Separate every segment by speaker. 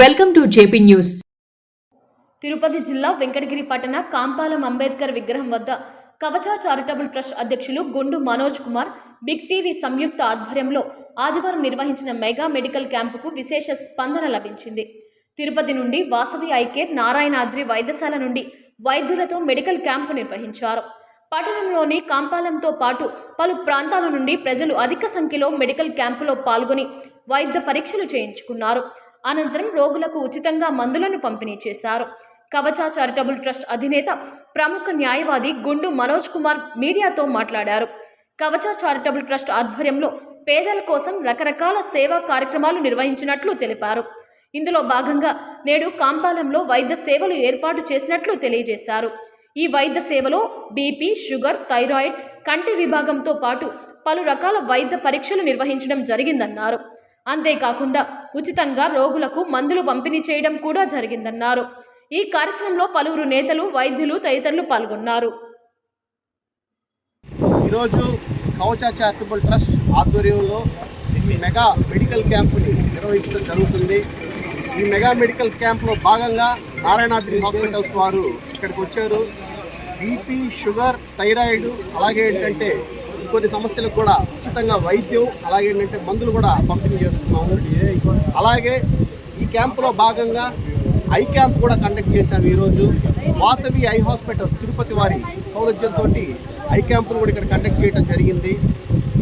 Speaker 1: Welcome to JP news.
Speaker 2: Tirupati జిల్లా వెంకటగిరి పట్టణ కాంపాలం అంబేద్కర్ విగ్రహం వద్ద కవచ చారిటబుల్ ట్రస్ట్ అధ్యక్షులు గుండు మనోజ్ కుమార్ బిగ్ టీవీ సంయుక్త ఆధ్వర్యంలో ఆదివారం నిర్వహించిన మెగా మెడికల్ క్యాంపుకు విశేష స్పందన లభించింది. తిరుపతి నుండి వాసవి ఐకేర్ నారాయణాద్రి వైద్యశాల నుండి వైద్యులతో మెడికల్ క్యాంపు నిర్వహించారు. పట్టణంలోని కాంపాలంతో పాటు పలు ప్రాంతాల నుండి ప్రజలు అధిక సంఖ్యలో మెడికల్ క్యాంపులో పాల్గొని వైద్య పరీక్షలు చేయించుకున్నారు. అనంతరం రోగులకు ఉచితంగా మందులను పంపిణీ చేశారు. కవచ చారిటబుల్ ట్రస్ట్ అధినేత ప్రముఖ న్యాయవాది గుండు మనోజ్ కుమార్ మీడియాతో మాట్లాడారు. కవచ చారిటబుల్ ట్రస్ట్ ఆధ్వర్యంలో పేదల కోసం రకరకాల సేవా కార్యక్రమాలు నిర్వహించినట్లు తెలిపారు. ఇందులో భాగంగా నేడు కాంపాలంలో వైద్య సేవలు ఏర్పాటు చేసినట్లు తెలియజేశారు. ఈ వైద్య సేవలో బీపీ షుగర్ థైరాయిడ్ కంటి విభాగంతో పాటు పలు రకాల వైద్య పరీక్షలు నిర్వహించడం జరిగిందన్నారు. అంతేకాకుండా ఉచితంగా రోగులకు మందులు పంపిణీ చేయడం కూడా జరిగిందన్నారు. ఈ కార్యక్రమంలో పలువురు నేతలు వైద్యులు తదితరులు పాల్గొన్నారు.
Speaker 3: ఈరోజు కవచ చారిటబుల్ ట్రస్ట్ ఆధ్వర్యంలో ఈ మెగా మెడికల్ క్యాంపుని నిర్వహించడం జరుగుతుంది. ఈ మెగా మెడికల్ క్యాంప్లో భాగంగా నారాయణాద్రి హాస్పిటల్స్ వారు ఇక్కడికి వచ్చారు. బీపీ షుగర్ థైరాయిడ్ అలాగే ఏంటంటే కొన్ని సమస్యలకు కూడా ఉచితంగా వైద్యం అలాగే ఏంటంటే మందులు కూడా పంపిణీ చేస్తున్నాము. అలాగే ఈ క్యాంపులో భాగంగా ఐ క్యాంప్ కూడా కండక్ట్ చేశాము ఈరోజు. వాసవి ఐ హాస్పిటల్స్ తిరుపతి వారి సౌలభ్యంతో ఐ క్యాంపును కూడా ఇక్కడ కండక్ట్ చేయడం జరిగింది.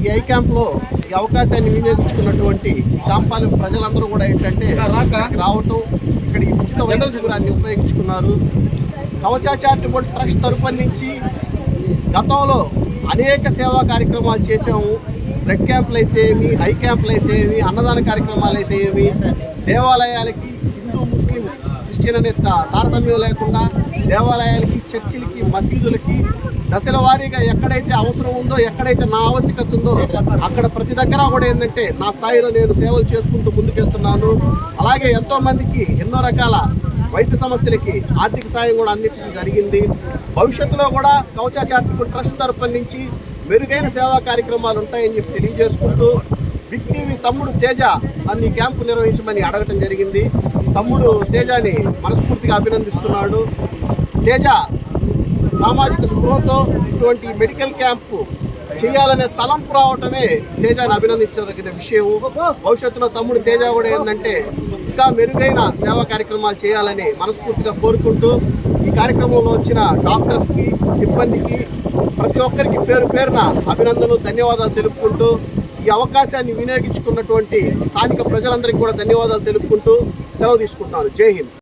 Speaker 3: ఈ ఐ క్యాంప్లో ఈ అవకాశాన్ని వినియోగించుకున్నటువంటి ఈ కాంపాలెం ప్రజలందరూ కూడా ఏంటంటే రావటం ఇక్కడ ఉచిత వైద్య శిబిరాన్ని ఉపయోగించుకున్నారు. కవచ చారిటబుల్ ట్రస్ట్ తరఫు నుంచి గతంలో అనేక సేవా కార్యక్రమాలు చేసాము రెడ్ క్యాంపులు అయితే ఏమి ఐ క్యాంపులు అయితే ఏమి అన్నదాన కార్యక్రమాలు అయితే ఏమి దేవాలయాలకి హిందూ ముస్లిం క్రిస్టియన్ అనే తారతమ్యం లేకుండా దేవాలయాలకి చర్చిలకి మసీదులకి దశల వారీగా ఎక్కడైతే అవసరం ఉందో ఎక్కడైతే నా ఆవశ్యకత ఉందో అక్కడ ప్రతి దగ్గర కూడా ఏంటంటే నా స్థాయిలో నేను సేవలు చేసుకుంటూ ముందుకెళ్తున్నాను. అలాగే ఎంతోమందికి ఎన్నో రకాల వైద్య సమస్యలకి ఆర్థిక సాయం కూడా అందించడం జరిగింది. భవిష్యత్తులో కూడా కౌచా చారిటబుల్ ట్రస్ట్ తరఫున నుంచి మెరుగైన సేవా కార్యక్రమాలు ఉంటాయని చెప్పి తెలియజేసుకుంటూ బిగ్ టీవీ తమ్ముడు తేజ అన్ని క్యాంపు నిర్వహించమని అడగటం జరిగింది. తమ్ముడు తేజని మనస్ఫూర్తిగా అభినందిస్తున్నాడు. తేజ సామాజిక స్పృహతో ఇటువంటి మెడికల్ క్యాంపు చేయాలనే తలంపు రావటమే తేజాని అభినందించదగిన విషయం భవిష్యత్తులో తమ్ముడు తేజ కూడా ఏంటంటే ఇంకా మెరుగైన సేవా కార్యక్రమాలు చేయాలని మనస్ఫూర్తిగా కోరుకుంటూ ఈ కార్యక్రమంలో వచ్చిన డాక్టర్స్కి సిబ్బందికి ప్రతి ఒక్కరికి పేరు పేరున అభినందనలు ధన్యవాదాలు తెలుపుకుంటూ ఈ అవకాశాన్ని వినియోగించుకున్నటువంటి స్థానిక ప్రజలందరికీ కూడా ధన్యవాదాలు తెలుపుకుంటూ సెలవు తీసుకుంటున్నాను. జై హింద్.